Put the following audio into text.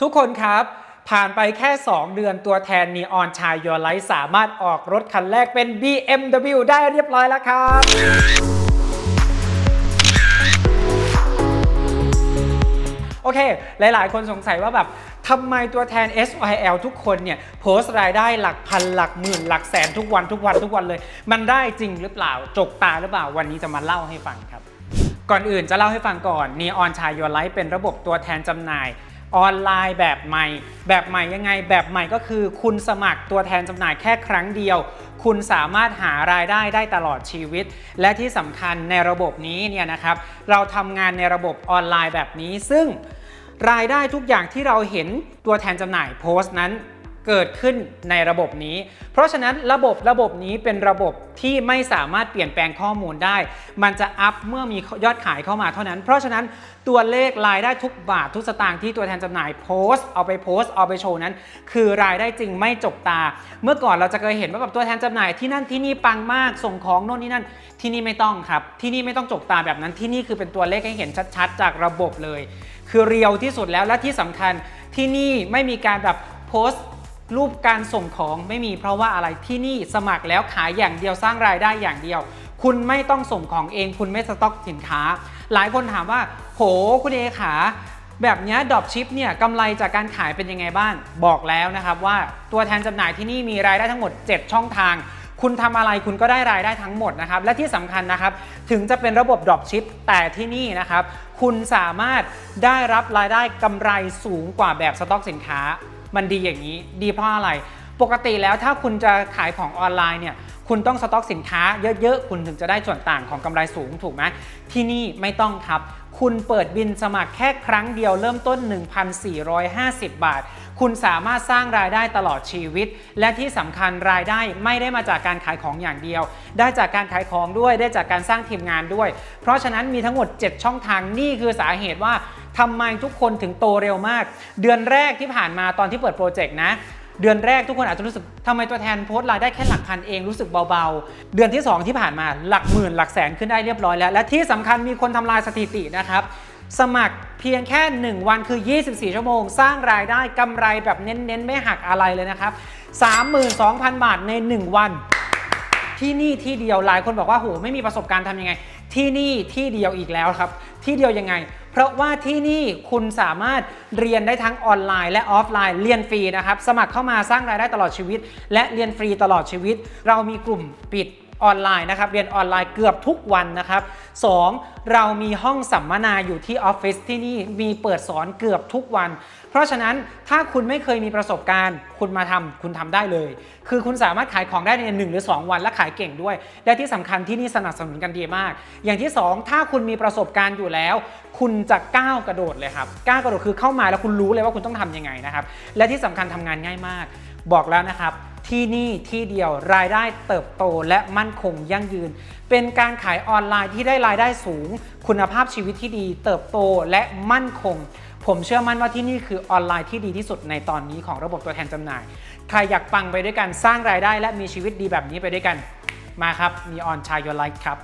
ทุกคนครับ ผ่านไปแค่ 2 เดือนตัวแทนนีออนชายย r ไลท์สามารถออกรถคันแรกเป็น BMW ได้เรียบร้อยแล้วครับโอเค หลาย ๆ คนสงสัยว่าแบบทำไมตัวแทน SYL ทุกคนเนี่ยโพสต์รายได้หลักพันหลักหมื่น หลักแสนทุกวันทุกวันทุกวันเลย มันได้จริงหรือเปล่า จกตาหรือเปล่า วันนี้จะมาเล่าให้ฟังครับ ก่อนอื่นจะเล่าให้ฟังก่อน Neon ชาย Your Life เป็นระบบตัวแทนจำหน่าย ออนไลน์แบบใหม่ แบบใหม่ยังไงแบบใหม่ก็คือ คุณสมัครตัวแทนจำหน่ายแค่ครั้งเดียว คุณสามารถหารายได้ได้ตลอดชีวิต และที่สำคัญในระบบนี้เนี่ยนะครับเราทำงานในระบบออนไลน์แบบนี้ ซึ่งรายได้ทุกอย่างที่เราเห็นตัวแทนจำหน่ายโพสต์นั้น เกิดขึ้นในระบบนี้ เพราะฉะนั้นระบบระบบนี้เป็นระบบที่ไม่สามารถเปลี่ยนแปลงข้อมูลได้ มันจะอัพเมื่อมียอดขายเข้ามาเท่านั้น เพราะฉะนั้นตัวเลขรายได้ทุกบาททุกสตางค์ที่ตัวแทนจำหน่ายโพสต์เอาไปโพสต์เอาไปโชว์นั้น คือรายได้จริงไม่จกตา เมื่อก่อนเราจะเคยเห็นว่าแบบตัวแทนจำหน่ายที่นั่นที่นี่ปังมากส่งของโน่นนี่นั่น ที่นี่ไม่ต้องครับ ที่นี่ไม่ต้องจกตาแบบนั้นที่นี่คือเป็นตัวเลขให้เห็นชัด ๆ จากระบบเลย คือเรียวที่สุดแล้วและที่สำคัญที่นี่ไม่มีการแบบโพสต์ รูปการส่งของไม่มีเพราะว่าอะไรที่นี่สมัครแล้วขายอย่างเดียวสร้างรายได้อย่างเดียว คุณไม่ต้องส่งของเอง คุณไม่สต็อกสินค้า หลายคนถามว่า โหคุณเอขาแบบนี้ดรอปชิปเนี่ยกำไรจากการขายเป็นยังไงบ้างบอกแล้วนะครับว่าตัวแทนจำหน่ายที่นี่มีรายได้ทั้งหมด 7 ช่องทาง คุณทำอะไรคุณก็ได้รายได้ทั้งหมดนะครับ และที่สำคัญนะครับ ถึงจะเป็นระบบ drop ship แต่ที่นี่นะครับ คุณสามารถได้รับรายได้กำไรสูงกว่าแบบสต็อกสินค้า มันดีอย่างนี้ ดีเพราะอะไร ปกติแล้วถ้าคุณจะขายของออนไลน์เนี่ยคุณต้องสต็อกสินค้าเยอะๆ คุณถึงจะได้ส่วนต่างของกำไรสูงถูกไหมที่นี่ไม่ต้องครับ คุณเปิดบินสมัครแค่ครั้งเดียวเริ่มต้น 1,450 บาท คุณสามารถสร้างรายได้ตลอดชีวิต และที่สำคัญรายได้ไม่ได้มาจากการขายของอย่างเดียว ได้จากการขายของด้วยได้จากการสร้างทีมงานด้วย เพราะฉะนั้นมีทั้งหมด 7 ช่องทางนี่คือสาเหตุว่า ทำไมทุกคนถึงโตเร็วมาก เดือนแรกที่ผ่านมาตอนที่เปิดโปรเจกต์นะเดือนแรกทุกคนอาจจะรู้สึกทำไมตัวแทนโพสต์รายได้แค่หลักพันเองรู้สึกเบาๆ เดือนที่ 2 ที่ผ่านมาหลักหมื่นหลักแสนขึ้นได้เรียบร้อยแล้ว และที่สำคัญมีคนทำลายสถิตินะครับ สมัครเพียงแค่ 1 วันคือ 24 ชั่วโมง สร้างรายได้กำไรแบบเน้นๆ ไม่หักอะไรเลยนะครับ 32,000 บาทใน 1 วัน ที่นี่ที่เดียวหลายคนบอกว่าโหไม่มีประสบการณ์ทำยังไง ที่นี่ที่เดียวอีกแล้วครับ ที่เดียวยังไง เพราะว่าที่นี่คุณสามารถเรียนได้ทั้งออนไลน์และออฟไลน์เรียนฟรีนะครับ สมัครเข้ามาสร้างรายได้ตลอดชีวิต และเรียนฟรีตลอดชีวิต เรามีกลุ่มปิด ออนไลน์นะครับ เรียนออนไลน์เกือบทุกวันนะครับ 2. เรามีห้องสัมมนาอยู่ที่ออฟฟิศที่นี่มีเปิดสอนเกือบทุกวัน เพราะฉะนั้นถ้าคุณไม่เคยมีประสบการณ์ คุณมาทำคุณทำได้เลย คือคุณสามารถขายของได้ใน 1 หรือ 2 วันและขายเก่งด้วย และที่สำคัญที่นี่สนับสนุนกันดีมาก อย่างที่ 2 ถ้าคุณมีประสบการณ์อยู่แล้ว คุณจะก้าวกระโดดเลยครับก้าวกระโดดคือเข้ามาแล้วคุณรู้เลยว่าคุณต้องทำยังไงนะครับและที่สำคัญทำงานง่ายมาก บอกแล้วนะครับ ที่นี่ที่เดียวรายได้เติบโตและมั่นคงยั่งยืน เป็นการขายออนไลน์ที่ได้รายได้สูง คุณภาพชีวิตที่ดี เติบโตและมั่นคง ผมเชื่อมั่นว่าที่นี่คือออนไลน์ที่ดีที่สุดในตอนนี้ของระบบตัวแทนจำหน่าย ใครอยากปังไปด้วยกันสร้างรายได้และมีชีวิตดีแบบนี้ไปด้วยกัน มาครับมีออนชายยไลท์ครับ